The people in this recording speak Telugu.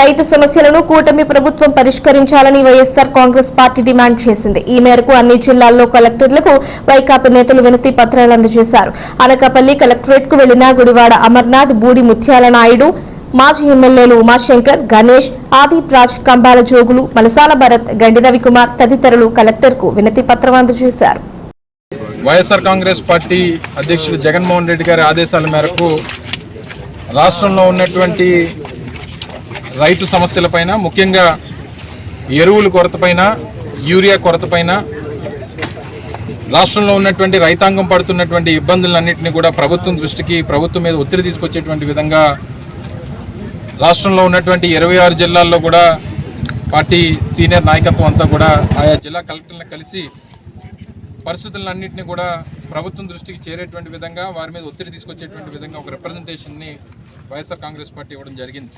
రైతు సమస్యలను కూటమి ప్రభుత్వం పరిష్కరించాలని వైఎస్సార్ కాంగ్రెస్ పార్టీ డిమాండ్ చేసింది. ఈ మేరకు అన్ని జిల్లాల్లో కలెక్టర్లకు వైకాపా నేతలు వినతి పత్రాలు అందజేశారు. అనకాపల్లి కలెక్టరేట్కు వెళ్ళిన గుడివాడ అమర్నాథ్ బూడి ముత్యాల నాయుడు మాజీ ఎమ్మెల్యేలు ఉమాశంకర్ గణేష్ ఆదిప్ రాజ్ కంబాల జోగులు మలసాల భరత్ గండి రవికుమార్ తదితరులు కలెక్టర్కు వినతి పత్రం అందజేశారు. వైఎస్ఆర్ కాంగ్రెస్ పార్టీ అధ్యక్షుడు జగన్మోహన్ రెడ్డి గారి ఆదేశాల మేరకు రాష్ట్రంలో ఉన్నటువంటి రైతు సమస్యలపైన ముఖ్యంగా ఎరువుల కొరతపైన యూరియా కొరతపైన రాష్ట్రంలో ఉన్నటువంటి రైతాంగం పడుతున్నటువంటి ఇబ్బందులన్నింటినీ కూడా ప్రభుత్వం దృష్టికి ప్రభుత్వం మీద ఒత్తిడి తీసుకొచ్చేటువంటి విధంగా రాష్ట్రంలో ఉన్నటువంటి ఇరవై ఆరు జిల్లాల్లో కూడా పార్టీ సీనియర్ నాయకత్వం అంతా కూడా ఆయా జిల్లా కలెక్టర్లను కలిసి పరిస్థితులన్నింటినీ కూడా ప్రభుత్వం దృష్టికి చేరేటువంటి విధంగా వారి మీద ఒత్తిడి తీసుకొచ్చేటువంటి విధంగా ఒక రిప్రజెంటేషన్ని వైఎస్ఆర్ కాంగ్రెస్ పార్టీ ఇవ్వడం జరిగింది.